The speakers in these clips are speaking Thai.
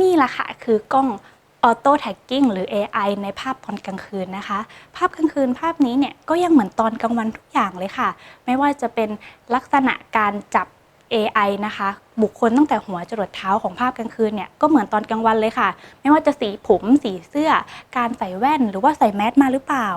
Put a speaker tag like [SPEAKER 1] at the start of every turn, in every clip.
[SPEAKER 1] นี่แหละค่ะคือกล้องออโต้แท็กกิ้งหรือ AI ในภาพตอนกลางคืนนะคะ ภาพกลางคืนภาพนี้เนี่ยก็ยังเหมือนตอนกลางวันทุกอย่างเลยค่ะ ไม่ว่าจะเป็นลักษณะการจับ AI นะคะ บุคคลตั้งแต่หัวจรดเท้าของภาพกลางคืนเนี่ยก็เหมือนตอนกลางวันเลยค่ะ ไม่ว่าจะสีผมสีเสื้อ การใส่แว่นหรือว่าใส่แมสมาหรือเปล่า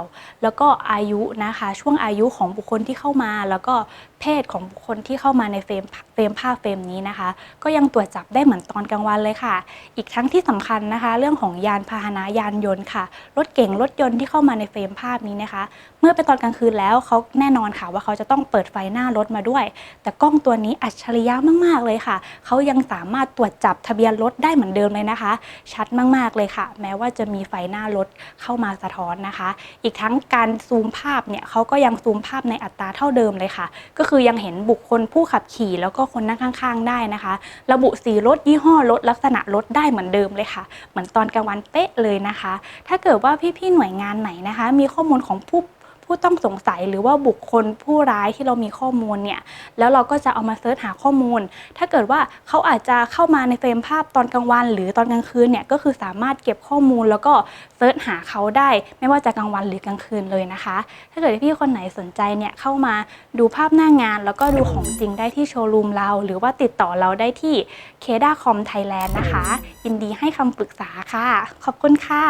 [SPEAKER 1] แล้วก็อายุนะคะ ช่วงอายุของบุคคลที่เข้ามา แล้วก็เพศของบุคคลที่เข้ามาในเฟรมเฟรมภาพเฟรมนี้นะคะ ก็ยังตรวจจับได้เหมือนตอนกลางวันเลยค่ะ อีกทั้งที่สำคัญนะคะ เรื่องของยานพาหนะยานยนต์ค่ะรถเก๋งรถยนต์ที่เข้ามาในเฟรมภาพนี้นะคะ เมื่อเป็นตอนกลางคืนแล้วเขาแน่นอนค่ะว่าเขาจะต้องเปิดไฟหน้ารถมาด้วย แต่กล้องตัวนี้อัจฉริยะมากๆเลยค่ะเขายังสามารถตรวจจับทะเบียนรถได้เหมือนเดิมเลยนะคะ ชัดมาก ๆ เลยค่ะ แม้ว่าจะมีไฟหน้ารถเข้ามาสะท้อนนะคะ อีกทั้งการซูมภาพเนี่ยเขาก็ยังซูมภาพในอัตราเท่าเดิมเลยค่ะ ก็คือยังเห็นบุคคลผู้ขับขี่ แล้วก็คนนั่งข้าง ๆ ได้นะคะ ระบุสีรถยี่ห้อรถลักษณะรถได้เหมือนเดิมเลยค่ะ เหมือนตอนกลางวันเป๊ะเลยนะคะ ถ้าเกิดว่าพี่ๆหน่วยงานไหนนะคะ มีข้อมูลของผู้ ผู้ต้องสงสัยหรือว่าบุคคลผู้ร้ายที่เรามีข้อมูลเนี่ยแล้วเราก็จะเอามาเสิร์ชหาข้อมูล ถ้าเกิดว่าเขาอาจจะเข้ามาในเฟรมภาพตอนกลางวัน หรือตอนกลางคืนเนี่ยก็คือสามารถเก็บข้อมูลแล้วก็เสิร์ชหาเขาได้ ไม่ว่าจะกลางวันหรือกลางคืนเลยนะคะ ถ้าเกิดพี่คนไหนสนใจเนี่ยเข้ามาดูภาพหน้างาน แล้วก็ดูของจริงได้ที่โชว์รูมเรา หรือว่าติดต่อเราได้ที่ k e d a c o m Thailand นะคะ ยินดีให้คำปรึกษาค่ะ ขอบคุณค่ะ